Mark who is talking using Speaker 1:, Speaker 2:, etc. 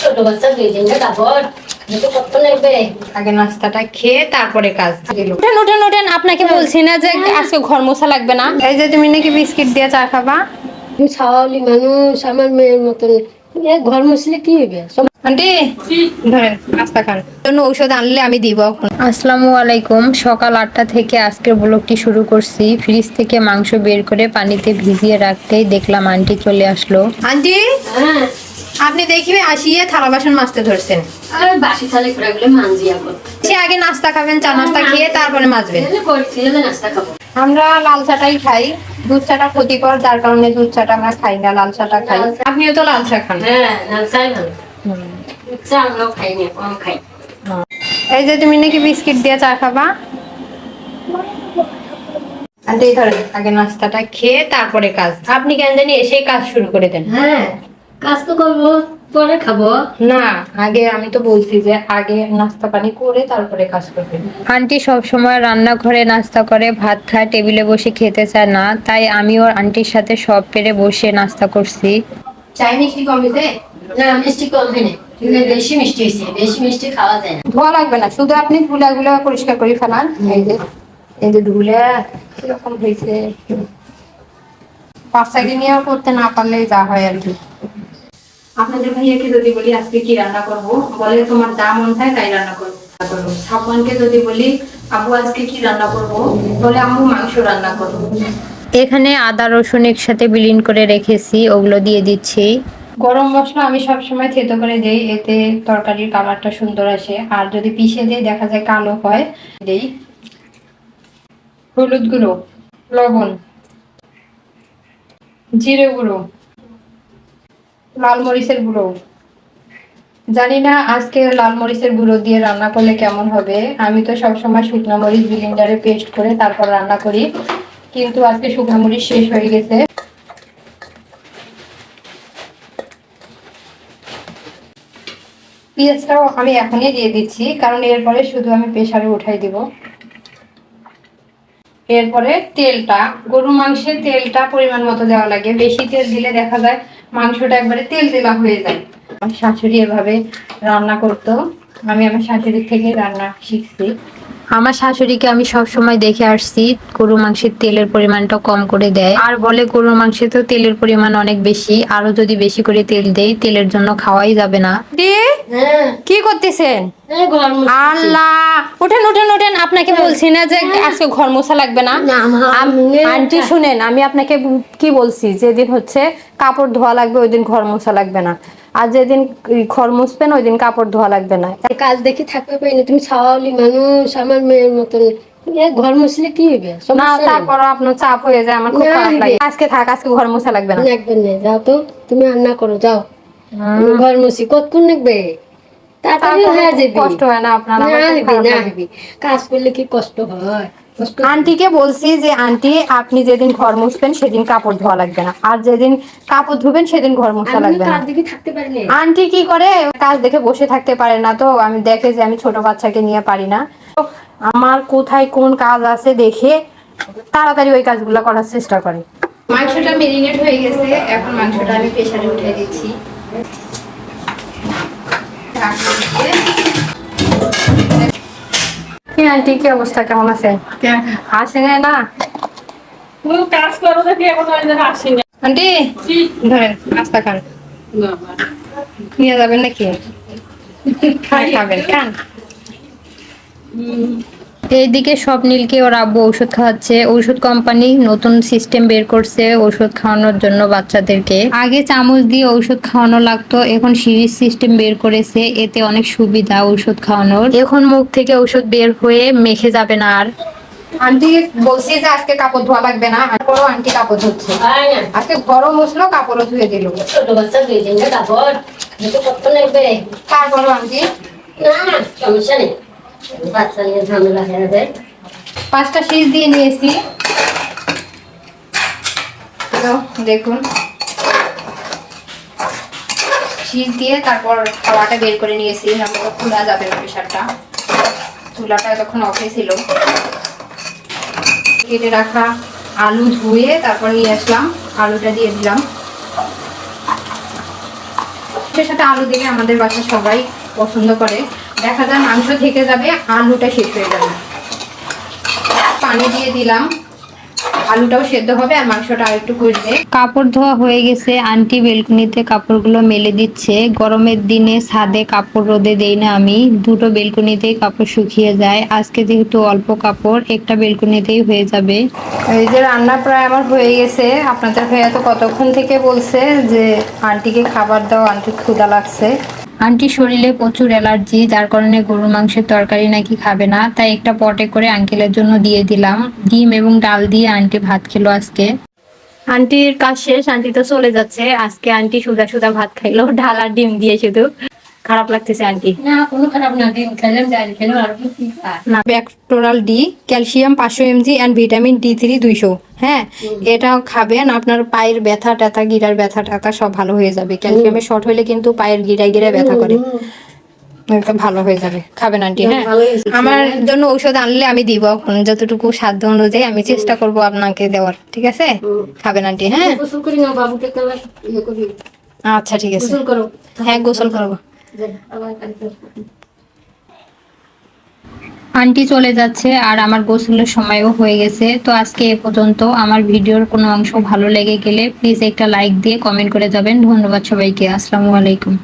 Speaker 1: ছোট বাচ্চা দুই দিনটা কাপড় এটা কত লাগবে?
Speaker 2: আগে নাস্তাটা খেয়ে তারপরে কাজ দিল
Speaker 3: উঠেন উঠেন উঠেন আপনাকে বলছি না যে আজকে ঘর মোছা লাগবে না।
Speaker 2: এই যে তুমি নাকি বিস্কিট দিয়ে চা খাবা?
Speaker 1: তুমি ছাওয়ালি মানুষ আমার মেয়ের মতন। ঘর মুছলে কি হবে?
Speaker 2: আন্টি ধরেন নাস্তা খান। জন্য ঔষধ আনলে আমি দিব এখন। আসসালামু আলাইকুম। সকাল আটটা থেকে আজকের ব্লগটি শুরু করছি। ফ্রিজ থেকে মাংস বের করে পানিতে ভিজিয়ে রাখতেই দেখলাম আন্টি চলে আসলো। আন্টি?
Speaker 1: হ্যাঁ।
Speaker 2: আপনি দেখবে আসিয়ে থালা বাসন মাজতে ধরছেন।
Speaker 1: আর বাসি থালে ঘোরাগুলো মানজি
Speaker 2: সে আগে নাস্তা খাবেন চা নাস্তা খেয়ে তারপরে মাজবেন।
Speaker 1: নাস্তা খাব।
Speaker 2: আমরা লাল চাটাই খাই দুধ চাটা ক্ষতিকর যার কারণে দুধ চাটা আমরা খাই না লাল চাটা খাই। আপনিও তো লাল চা খান?
Speaker 1: হ্যাঁ নাস্তাই ভালো চা আমরাও খাই না কম খাই।
Speaker 2: এই যে তুমি নাকি বিস্কিট দিয়ে চা খাবা? আন্টি ধরেন আগে নাস্তাটা খেয়ে তারপরে কাজ। আপনি কেন জানি এসে কাজ শুরু করে দেন।
Speaker 1: হ্যাঁ। কাজ তো করব পরে খাব।
Speaker 2: না আগে আমি তো বলছি যে আগে নাস্তা পানি করে তারপরে কাজ করবেন আন্টি সব সময় রান্নাঘরে নাস্তা করে ভাত খায় টেবিলে বসে খেতে চায় না তাই আমি ওর আন্টির সাথে সব পেরে বসে নাস্তা করছি। চাই মিষ্টি কমিতে
Speaker 1: না মিষ্টি কম হয় না। বেশি মিষ্টি হয়েছে বেশি মিষ্টি খাওয়া যায় না।
Speaker 2: ধোয়া লাগবে না শুধু আপনি ধুলাগুলো পরিষ্কার করে ফেলান। এই যে এই যে ধুলে কীরকম হয়েছে বাচ্চাকে নিয়েও করতে না পারলে যা হয় আর কি। আপনাদের ভাইয়াকে যদি বলি আজকে কি রান্না করব? বলে তোমার যা মন চায় তাই রান্না করব। সাপনকে যদি বলি আবু আজকে কি রান্না করব? বলে আম্মু মাংস রান্না করব। এখানে আদা রসুন একসাথে বিলীন করে রেখেছি ওগুলো দিয়ে দিচ্ছি। গরম মশলা আমি সব সময় থেতো করে দেই এতে তরকারির কালারটা সুন্দর আসে। আর যদি পিষে দিই দেখা যায় কালো হয় দেই হলুদ গুঁড়ো লবণ জিরে গুঁড়ো। লাল মরিচের গুঁড়ো। জানি না আজকে লাল মরিচের গুঁড়ো দিয়ে রান্না করলে কেমন হবে। আমি তো সবসময় শুকনো মরিচ বিলিন্ডারে পেস্ট করে তারপর রান্না করি। কিন্তু আজকে শুকনো মরিচ শেষ হয়ে গেছে। পেঁয়াজটাও আমি এখনই দিয়ে দিচ্ছি, কারণ এরপরে শুধু আমি প্রেশারে উঠাই দিব। এরপরে তেলটা গরু মাংসের তেলটা পরিমাণ মতো দেওয়া লাগে। বেশি তেল দিলে দেখা যায় মাংসটা একবারে তেল তেলা হয়ে যায়। শাশুড়ি এভাবে রান্না করতো। আমি আমার শাশুড়ির থেকে রান্না শিখছি। আমার শাশুড়িকে আমি সব সময় দেখে আসছি গরু মাংসের তেলের পরিমাণটা কম করে দেয়। আর বলে গরু মাংসে তো তেলের পরিমাণ অনেক বেশি আরও যদি বেশি করে তেল দেই তেলের জন্য খাওয়াই যাবে না।
Speaker 1: হ্যাঁ।
Speaker 2: কি করতেছেন?
Speaker 1: মুছছি।
Speaker 2: আল্লাহ!
Speaker 3: উঠেন উঠেন উঠেন আপনাকে বলছি না যে আজকে ঘর মোছা লাগবে না। আন্টি শুনেন আমি আপনাকে কি বলছি যেদিন হচ্ছে কাপড় ধোয়া লাগবে ওই দিন ঘর মোছা লাগবে না। আর যেদিন ঘর মুছবেন ওই দিন কাপড় ধোয়া লাগবে না।
Speaker 1: কাজ দেখি থাকতে পারি না তুমি ছাওয়ালি মানুষ আমার মেয়ের মতন। ঘর মুছলে কি হবে?
Speaker 2: না তারপর আপনার চাপ হয়ে যায় আমার খুব খারাপ লাগে। আজকে থাক আজকে ঘর মোছা লাগবে না।
Speaker 1: একবার নেই যাও তো তুমি রান্না করো যাও। আমি ঘর মুছি কতক্ষণ লাগবে? তাড়াতাড়ি হয়ে যাবে।
Speaker 2: কষ্ট হয় না আপনার।
Speaker 1: কাজ করলে কি কষ্ট হয়?
Speaker 2: আন্টিকে বলছি যে আন্টি আপনি যেদিন ঘর মুছবেন সেদিন কাপড় ধোয়া লাগবে না। আর যেদিন কাপড় ধুবেন সেদিন ঘর মোছা লাগবে না। আন্টি কি করে? কাজ দেখে বসে থাকতে পারে না তো। আমি দেখে যে আমি ছোট বাচ্চাকে নিয়ে পারি না। তো আমার কোথায় কোন কাজ আছে দেখে তাড়াতাড়ি ওই কাজগুলো করার চেষ্টা করে। মাংসটা মেরিনেট হয়ে গেছে। এখন মাংসটা আমি প্রেসারে উঠে দিচ্ছি। কি আন্টি কি অবস্থা? কেমন আছে আসে না?
Speaker 4: কাজ করো দেখি এখন জন্য
Speaker 2: আন্টি ধরেন নাস্তা খান। নিয়ে যাবেন নাকি? খাবেন খান। এইদিকে সব নীলকে ওর আব্বু ওষুধ খাওয়াচ্ছে। ওষুধ কোম্পানি নতুন সিস্টেম বের করছে ওষুধ খাওয়ানোর জন্য বাচ্চাদেরকে। আগে চামচ দিয়ে ওষুধ খাওয়ানো লাগতো এখন সিরিজ সিস্টেম বের করেছে এতে অনেক সুবিধা ওষুধ খাওয়ানোর। এখন মুখ থেকে ওষুধ বের হয়ে মেখে যাবে না আর। আন্টি বলছি যে আজকে কাপড় ধোয়া লাগবে না আর বড় আন্টি কাপড় ধুচ্ছে। আজকে গরম মুছলো কাপড়ও ধুয়ে দিল।
Speaker 1: ছোট বাচ্চা দুই দিনটা কাপড় কত লাগবে?
Speaker 2: তারপরও আন্টি?
Speaker 1: না সমস্যা নেই। বাচ্চা নিয়ে ঝামেলা হয়ে যায়।
Speaker 2: পাঁচটা শীষ দিয়ে নিয়েছি। দেখুন। শীষ দিয়ে তারপর খাওয়াটা বের করে নিয়েছি। খোলা যাবে না প্রেশারটা চুলাটা তখন অফে ছিল। কেটে রাখা আলু ধুয়ে তারপর নিয়ে আসলাম। আলুটা দিয়ে দিলাম। মাংসের সাথে আলু দিলে আমাদের বাসায় সবাই পছন্দ করে। দেখা যায় মাংস থেকে যাবে আলুটা শেষ হয়ে যাবে। পানি দিয়ে দিলাম। আলুটাও সেদ্ধ হবে আর মাংসটা আরেকটু কষবে।
Speaker 3: কাপড় ধোয়া হয়ে গেছে। আন্টি বেলকনিতে কাপড়গুলো মেলে দিচ্ছে। গরমের দিনে ছাদে কাপড় রোদে দেই না আমি। দুটো বেলকনিতেই কাপড় শুকিয়ে যায়। আজকে যেহেতু অল্প কাপড় একটা বেলকনিতেই হয়ে যাবে। এই যে রান্না প্রায় আমার হয়ে গেছে। আপনাদের ভাইয়া তো কতক্ষণ থেকে বলছে যে আন্টিকে খাবার দাও আন্টি ক্ষুধা লাগছে। আন্টির শরীরে প্রচুর অ্যালার্জি, যার কারণে গরুর মাংসের তরকারি নাকি খাবে না। তাই একটা পটে করে আঙ্কেলের জন্য দিয়ে দিলাম। ডিম এবং ডাল দিয়ে আন্টি ভাত খেলো আজকে। আন্টির কাজ শেষ, আন্টি তো চলে যাচ্ছে। আজকে আন্টি সুদা সুদা ভাত খাইলো, ডাল আর ডিম দিয়ে শুধু। খারাপ লাগতেছে আন্টি।
Speaker 1: না কোনো খারাপ না ডিম খেলাম ডাল খেলাম আর
Speaker 3: না। ব্যাকটোরাল ডি ক্যালসিয়াম পাঁচশো MG and vitamin D three দুইশো। হ্যাঁ এটাও খাবেন আপনার পায়ের ব্যথা ট্যাথা গিরার ব্যথা ট্যাথা সব ভালো হয়ে যাবে। ক্যালসিয়ামের শর্ট হলে কিন্তু পায়ের গিরায় গিরায় ব্যথা করে। এটা ভালো হয়ে যাবে। খাবেন আন্টি হ্যাঁ? আমার জন্য ঔষধ আনলে আমি দিব এখন। যতটুকু সাধ্য অনুযায়ী আমি চেষ্টা করব আপনাকে দেওয়ার ঠিক আছে? খাবেন আন্টি হ্যাঁ?
Speaker 1: ইয়ে
Speaker 3: আচ্ছা ঠিক আছে। হ্যাঁ গোসল করব। আন্টি চলে যাচ্ছে আর আমার গোসলের সময়ও হয়ে গেছে। তো আজকে এ পর্যন্ত আমার ভিডিওর কোনো অংশ ভালো লেগে গেলে প্লিজ একটা লাইক দিয়ে কমেন্ট করে যাবেন। ধন্যবাদ সবাইকে। আসসালামু আলাইকুম।